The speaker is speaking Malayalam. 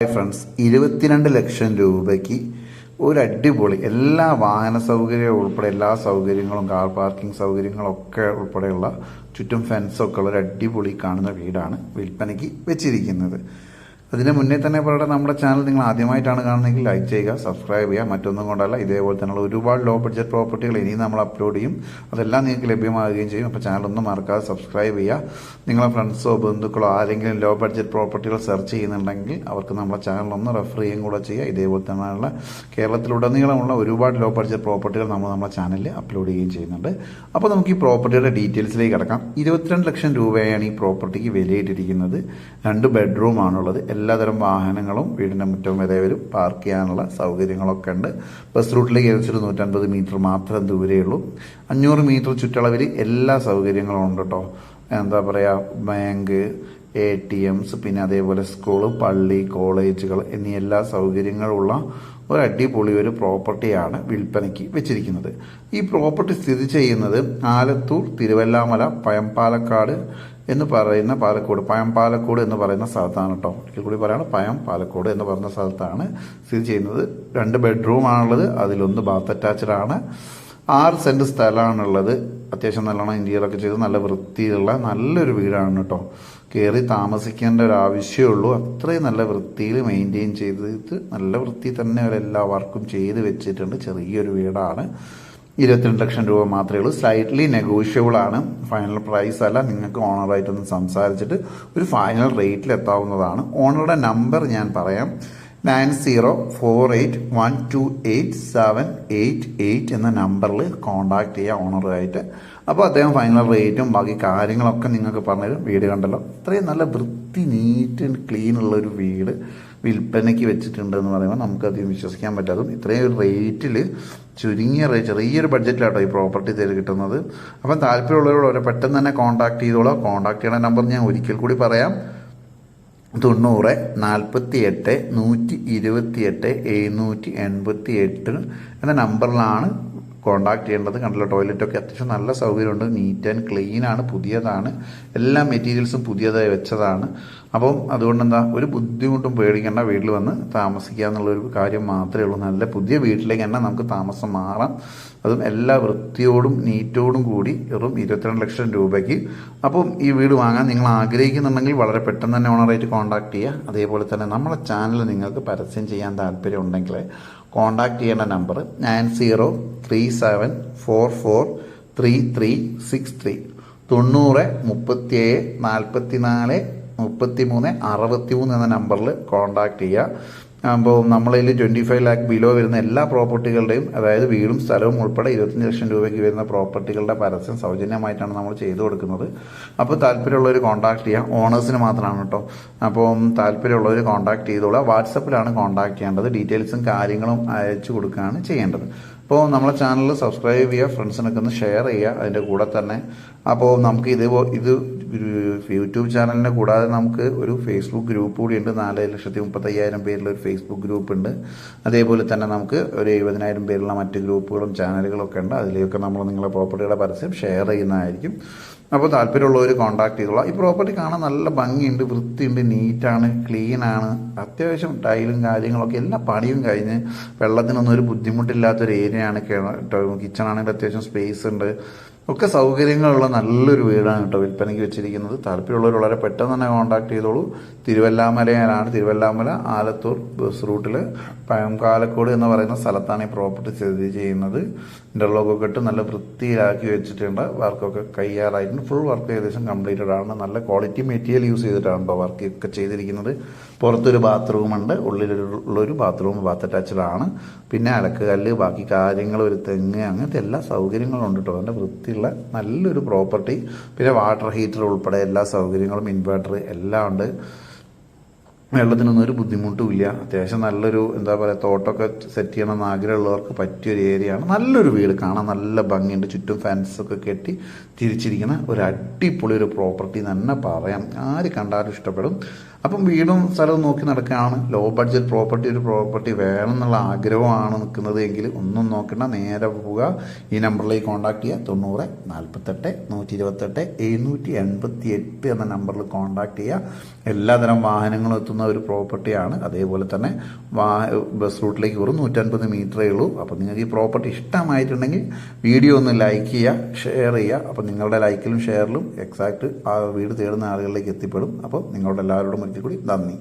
ഹായ് ഫ്രണ്ട്സ് ഇരുപത്തിരണ്ട് ലക്ഷം രൂപയ്ക്ക് ഒരു അടിപൊളി എല്ലാ വാഹന സൗകര്യവും ഉൾപ്പെടെ എല്ലാ സൗകര്യങ്ങളും കാർ പാർക്കിംഗ് സൗകര്യങ്ങളൊക്കെ ഉൾപ്പെടെയുള്ള ചുറ്റും ഫെൻസൊക്കെ ഉള്ള ഒരു അടിപൊളി കാണുന്ന വീടാണ് വിൽപ്പനയ്ക്ക് വെച്ചിരിക്കുന്നത്. അതിന് മുന്നേ തന്നെ പറയട്ടെ നമ്മുടെ ചാനൽ നിങ്ങൾ ആദ്യമായിട്ടാണ് കാണുന്നതെങ്കിൽ ലൈക്ക് ചെയ്യുക സബ്സ്ക്രൈബ് ചെയ്യുക. മറ്റൊന്നും കൊണ്ടല്ല ഇതേപോലെ തന്നെയുള്ള ഒരുപാട് ലോ ബഡ്ജറ്റ് പ്രോപ്പർട്ടികൾ ഇനിയും നമ്മൾ അപ്ലോഡ് ചെയ്യും. അതെല്ലാം നിങ്ങൾക്ക് ലഭ്യമാകുകയും ചെയ്യും. അപ്പോൾ ചാനൽ ഒന്നും മറക്കാതെ സബ്സ്ക്രൈബ് ചെയ്യുക. നിങ്ങളെ ഫ്രണ്ട്സോ ബന്ധുക്കളോ ആരെങ്കിലും ലോ ബഡ്ജറ്റ് പ്രോപ്പർട്ടികൾ സെർച്ച് ചെയ്യുന്നുണ്ടെങ്കിൽ അവർക്ക് നമ്മുടെ ചാനൽ ഒന്ന് റെഫർ ചെയ്യുകയും കൂടെ ചെയ്യുക. ഇതേപോലെ തന്നെയുള്ള കേരളത്തിലുടനീളമുള്ള ഒരുപാട് ലോ ബഡ്ജറ്റ് പ്രോപ്പർട്ടികൾ നമ്മൾ നമ്മുടെ ചാനലിൽ അപ്ലോഡ് ചെയ്യുകയും ചെയ്യുന്നുണ്ട്. അപ്പോൾ നമുക്ക് ഈ പ്രോപ്പർട്ടിയുടെ ഡീറ്റെയിൽസിലേക്ക് കിടക്കാം. ഇരുപത്തിരണ്ട് ലക്ഷം രൂപയാണ് ഈ പ്രോപ്പർട്ടിക്ക് വിലയിട്ടിരിക്കുന്നത്. രണ്ട് ബെഡ്റൂം ആണുള്ളത്. എല്ലാതരം വാഹനങ്ങളും വീടിന്റെ മുറ്റം വരെ പാർക്ക് ചെയ്യാനുള്ള സൗകര്യങ്ങളൊക്കെ ഉണ്ട്. ബസ് റൂട്ടിലേക്ക് ഏകദേശം നൂറ്റൻപത് മീറ്റർ മാത്രം ദൂരെയുള്ളൂ അഞ്ഞൂറ് മീറ്റർ ചുറ്റളവിൽ എല്ലാ സൗകര്യങ്ങളും ഉണ്ട് കേട്ടോ എന്താ പറയുക ബാങ്ക് എ ടി എംസ് പിന്നെ അതേപോലെ സ്കൂൾ പള്ളി കോളേജുകൾ എന്നീ എല്ലാ സൗകര്യങ്ങളുള്ള ഒരു അടിപൊളി ഒരു പ്രോപ്പർട്ടിയാണ് വിൽപ്പനയ്ക്ക് വെച്ചിരിക്കുന്നത്. ഈ പ്രോപ്പർട്ടി സ്ഥിതി ചെയ്യുന്നത് ആലത്തൂർ തിരുവല്ലാമല പയംപാലക്കാട് എന്ന് പറയുന്ന പാലക്കോട് പയം പാലക്കോട് എന്ന് പറയുന്ന സ്ഥലത്താണ് കേട്ടോ ഒരിക്കൽ കൂടി പറയുകയാണ് പയം പാലക്കോട് എന്ന് പറയുന്ന സ്ഥലത്താണ് സ്ഥിതി ചെയ്യുന്നത്. രണ്ട് ബെഡ്റൂം ആണുള്ളത് അതിലൊന്ന് ബാത്ത് അറ്റാച്ച്ഡ് ആണ്. ആറ് സെന്റ് സ്ഥലമാണുള്ളത്. അത്യാവശ്യം നല്ലോണം ഒക്കെ ചെയ്ത് നല്ല വൃത്തിയുള്ള നല്ലൊരു വീടാണ് കേട്ടോ കയറി താമസിക്കേണ്ട ഒരു ആവശ്യമേ അത്രയും നല്ല വൃത്തിയിൽ മെയിന്റെയിൻ ചെയ്തിട്ട് നല്ല വൃത്തി തന്നെ അവരെല്ലാ വർക്കും ചെയ്ത് വെച്ചിട്ടുണ്ട്. ചെറിയൊരു വീടാണ്. ഇരുപത്തിരണ്ട് ലക്ഷം രൂപ മാത്രമേ ഉള്ളൂ. സ്ലൈറ്റ്ലി നെഗോഷ്യബിൾ ആണ്. ഫൈനൽ പ്രൈസ് അല്ല. നിങ്ങൾക്ക് ഓണറായിട്ടൊന്ന് സംസാരിച്ചിട്ട് ഒരു ഫൈനൽ റേറ്റിൽ എത്താവുന്നതാണ്. ഓണറുടെ നമ്പർ ഞാൻ പറയാം. Nine zero four eight one two eight seven eight eight എന്ന നമ്പറിൽ കോൺടാക്ട് ചെയ്യുക ഓണറുമായിട്ട് അപ്പോൾ അദ്ദേഹം ഫൈനൽ റേറ്റും ബാക്കി കാര്യങ്ങളൊക്കെ നിങ്ങൾക്ക് പറഞ്ഞുതരും. വീട് കണ്ടല്ലോ. ഇത്രയും നല്ല വൃത്തി നീറ്റ് ആൻഡ് ക്ലീൻ ഉള്ള ഒരു വീട് വിൽപ്പനയ്ക്ക് വെച്ചിട്ടുണ്ട് എന്ന് പറയുമ്പോൾ നമുക്കധികം വിശ്വസിക്കാൻ പറ്റാതും ഇത്രയും ഒരു റേറ്റിൽ ചുരുങ്ങിയ റേറ്റ് ചെറിയൊരു ബഡ്ജറ്റിലാട്ടോ ഈ പ്രോപ്പർട്ടി തേര് കിട്ടുന്നത്. അപ്പം താല്പര്യമുള്ളവരോട് പെട്ടെന്ന് തന്നെ കോൺടാക്ട് ചെയ്തോളാം. കോൺടാക്ട് ചെയ്യണ നമ്പർ ഞാൻ ഒരിക്കൽ കൂടി പറയാം. തൊണ്ണൂറ് നാൽപ്പത്തി എട്ട് നൂറ്റി ഇരുപത്തി എട്ട് എഴുന്നൂറ്റി എൺപത്തി എട്ട് എന്ന നമ്പറിലാണ് കോണ്ടാക്ട് ചെയ്യേണ്ടത്. കണ്ടല്ലോ ടോയ്ലറ്റൊക്കെ അത്യാവശ്യം നല്ല സൗകര്യമുണ്ട്. നീറ്റ് ആൻഡ് ക്ലീൻ ആണ് പുതിയതാണ്. എല്ലാ മെറ്റീരിയൽസും പുതിയതായി വെച്ചതാണ്. അപ്പം അതുകൊണ്ട് എന്താ ഒരു ബുദ്ധിമുട്ടും പേടിക്കേണ്ട വീട്ടിൽ വന്ന് താമസിക്കുക എന്നുള്ളൊരു കാര്യം മാത്രമേ ഉള്ളൂ. നല്ല പുതിയ വീട്ടിലേക്ക് തന്നെ നമുക്ക് താമസം മാറാം. അതും എല്ലാ വൃത്തിയോടും നീറ്റോടും കൂടി വെറും ഇരുപത്തിരണ്ട് ലക്ഷം രൂപയ്ക്ക്. അപ്പം ഈ വീട് വാങ്ങാൻ നിങ്ങൾ ആഗ്രഹിക്കുന്നുണ്ടെങ്കിൽ വളരെ പെട്ടെന്ന് തന്നെ ഓണറായിട്ട് കോൺടാക്ട് ചെയ്യുക. അതേപോലെ തന്നെ നമ്മുടെ ചാനൽ നിങ്ങൾക്ക് പരസ്യം ചെയ്യാൻ താല്പര്യം ഉണ്ടെങ്കിൽ കോൺടാക്ട് ചെയ്യേണ്ട number nine zero three seven four four three three six three. തൊണ്ണൂറ് മുപ്പത്തിയേഴ് നാൽപ്പത്തി നാല് മുപ്പത്തി മൂന്ന് അറുപത്തി മൂന്ന് എന്ന നമ്പറിൽ കോൺടാക്ട് ചെയ്യുക. അപ്പോൾ നമ്മളിൽ ട്വന്റി ഫൈവ് ലാക്ക് ബിലോ വരുന്ന എല്ലാ പ്രോപ്പർട്ടികളുടെയും അതായത് വീടും സ്ഥലവും ഉൾപ്പെടെ ഇരുപത്തഞ്ച് ലക്ഷം രൂപയ്ക്ക് വരുന്ന പ്രോപ്പർട്ടികളുടെ പരസ്യം സൗജന്യമായിട്ടാണ് നമ്മൾ ചെയ്തു കൊടുക്കുന്നത്. അപ്പോൾ താല്പര്യമുള്ളവർ കോൺടാക്ട് ചെയ്യുക ഓണേഴ്സിന് മാത്രമാണ് കേട്ടോ. അപ്പോൾ താല്പര്യമുള്ളവർ കോൺടാക്ട് ചെയ്തോളുക വാട്സപ്പിലാണ് കോൺടാക്ട് ചെയ്യേണ്ടത്. ഡീറ്റെയിൽസും കാര്യങ്ങളും അയച്ചു കൊടുക്കുകയാണ് ചെയ്യേണ്ടത്. അപ്പോൾ നമ്മളെ ചാനൽ സബ്സ്ക്രൈബ് ചെയ്യുക ഫ്രണ്ട്സിനൊക്കെ ഒന്ന് ഷെയർ ചെയ്യുക അതിന്റെ കൂടെ തന്നെ. അപ്പോൾ നമുക്ക് ഇത് ഇത് യൂട്യൂബ് ചാനലിനെ കൂടാതെ നമുക്ക് ഒരു ഫേസ്ബുക്ക് ഗ്രൂപ്പ് കൂടിയുണ്ട് നാല് ലക്ഷത്തി മുപ്പത്തയ്യായിരം പേരിലുള്ള ഒരു ഫേസ്ബുക്ക് ഗ്രൂപ്പ് ഉണ്ട്. അതേപോലെ തന്നെ നമുക്ക് ഒരു എഴുപതിനായിരം പേരുള്ള മറ്റ് ഗ്രൂപ്പുകളും ചാനലുകളൊക്കെ ഉണ്ട്. അതിലേക്ക് നമ്മൾ നിങ്ങളെ പ്രോപ്പർട്ടിയുടെ പരസ്യം ഷെയർ ചെയ്യുന്നതായിരിക്കും. അപ്പോൾ താല്പര്യമുള്ളവർ കോൺടാക്ട് ചെയ്തോളാം. ഈ പ്രോപ്പർട്ടി കാണാൻ നല്ല ഭംഗിയുണ്ട് വൃത്തിയുണ്ട് നീറ്റാണ് ക്ലീനാണ് അത്യാവശ്യം ടൈലും കാര്യങ്ങളൊക്കെ എല്ലാ പണിയും കഴിഞ്ഞ് വെള്ളത്തിനൊന്നും ഒരു ബുദ്ധിമുട്ടില്ലാത്തൊരു ഏരിയയാണ് കിച്ചൺ ആണെങ്കിൽ അത്യാവശ്യം സ്പേസ് ഉണ്ട്. ഒക്കെ സൗകര്യങ്ങളുള്ള നല്ലൊരു വീടാണ് കേട്ടോ വിൽപ്പനയ്ക്ക് വെച്ചിരിക്കുന്നത്. താല്പര്യമുള്ളവർ വളരെ പെട്ടെന്ന് തന്നെ കോൺടാക്ട് ചെയ്തോളൂ. തിരുവല്ലാമലയാണ്. തിരുവല്ലാമല ആലത്തൂർ ബസ് റൂട്ടിൽ പഴംകാലക്കോട് എന്ന് പറയുന്ന സ്ഥലത്താണ് ഈ പ്രോപ്പർട്ടി സ്ഥിതി ചെയ്യുന്നത്. ഇന്റർലോക്കൊക്കെ ഇട്ട് നല്ല വൃത്തിയിലാക്കി വെച്ചിട്ടുണ്ട്. വർക്കൊക്കെ കയ്യാറായിട്ടുണ്ട്. ഫുൾ വർക്ക് ഏകദേശം കംപ്ലീറ്റഡ് ആണ്. നല്ല ക്വാളിറ്റി മെറ്റീരിയൽ യൂസ് ചെയ്തിട്ടാണ് ഇപ്പോൾ വർക്ക് ഒക്കെ ചെയ്തിരിക്കുന്നത്. പുറത്തൊരു ബാത്റൂമുണ്ട് ഉള്ളിലുള്ളൊരു ബാത്റൂം ബാത്ത് ആണ് പിന്നെ അലക്കുകല്ല് ബാക്കി കാര്യങ്ങൾ ഒരു തെങ്ങ് അങ്ങനത്തെ എല്ലാ സൗകര്യങ്ങളും ഉണ്ട് കേട്ടോ അതിന്റെ വൃത്തിയുള്ള നല്ലൊരു പ്രോപ്പർട്ടി പിന്നെ വാട്ടർ ഹീറ്റർ ഉൾപ്പെടെ എല്ലാ സൗകര്യങ്ങളും ഇൻവേർട്ടർ എല്ലാം ഉണ്ട്. വെള്ളത്തിനൊന്നും ഒരു ബുദ്ധിമുട്ടും ഇല്ല. അത്യാവശ്യം നല്ലൊരു എന്താ പറയുക തോട്ടമൊക്കെ സെറ്റ് ചെയ്യണമെന്ന് ആഗ്രഹമുള്ളവർക്ക് പറ്റിയൊരു ഏരിയയാണ് നല്ലൊരു വീട് കാണാൻ നല്ല ഭംഗിയുണ്ട്. ചുറ്റും ഫാൻസൊക്കെ കെട്ടി തിരിച്ചിരിക്കുന്ന ഒരു അടിപൊളി ഒരു പ്രോപ്പർട്ടി തന്നെ പറയാം. ആര് കണ്ടാലും ഇഷ്ടപ്പെടും. അപ്പം വീടും സ്ഥലവും നോക്കി നടക്കുകയാണ്. ലോ ബഡ്ജറ്റ് പ്രോപ്പർട്ടി ഒരു പ്രോപ്പർട്ടി വേണം എന്നുള്ള ആഗ്രഹമാണ് നിൽക്കുന്നത് എങ്കിൽ ഒന്നും നോക്കേണ്ട. നേരെ പോവുക. ഈ നമ്പറിലേക്ക് കോൺടാക്ട് ചെയ്യുക. തൊണ്ണൂറ് നാൽപ്പത്തെട്ട് നൂറ്റി ഇരുപത്തെട്ട് എഴുന്നൂറ്റി എൺപത്തി എട്ട് എന്ന നമ്പറിൽ കോൺടാക്ട് ചെയ്യുക. എല്ലാതരം വാഹനങ്ങളും എത്തുന്ന ഒരു പ്രോപ്പർട്ടിയാണ് അതേപോലെ തന്നെ വാ ബസ് റൂട്ടിലേക്ക് വെറും നൂറ്റൻപത് മീറ്ററേ ഉള്ളൂ. അപ്പോൾ നിങ്ങൾക്ക് ഈ പ്രോപ്പർട്ടി ഇഷ്ടമായിട്ടുണ്ടെങ്കിൽ വീഡിയോ ഒന്ന് ലൈക്ക് ചെയ്യുക ഷെയർ ചെയ്യുക. അപ്പോൾ നിങ്ങളുടെ ലൈക്കിലും ഷെയറിലും എക്സാക്ട് ആ വീട് തേടുന്ന ആളുകളിലേക്ക് എത്തിപ്പെടും. അപ്പോൾ നിങ്ങളുടെ എല്ലാവരോടും ഒരിക്കൽ കൂടി നന്ദി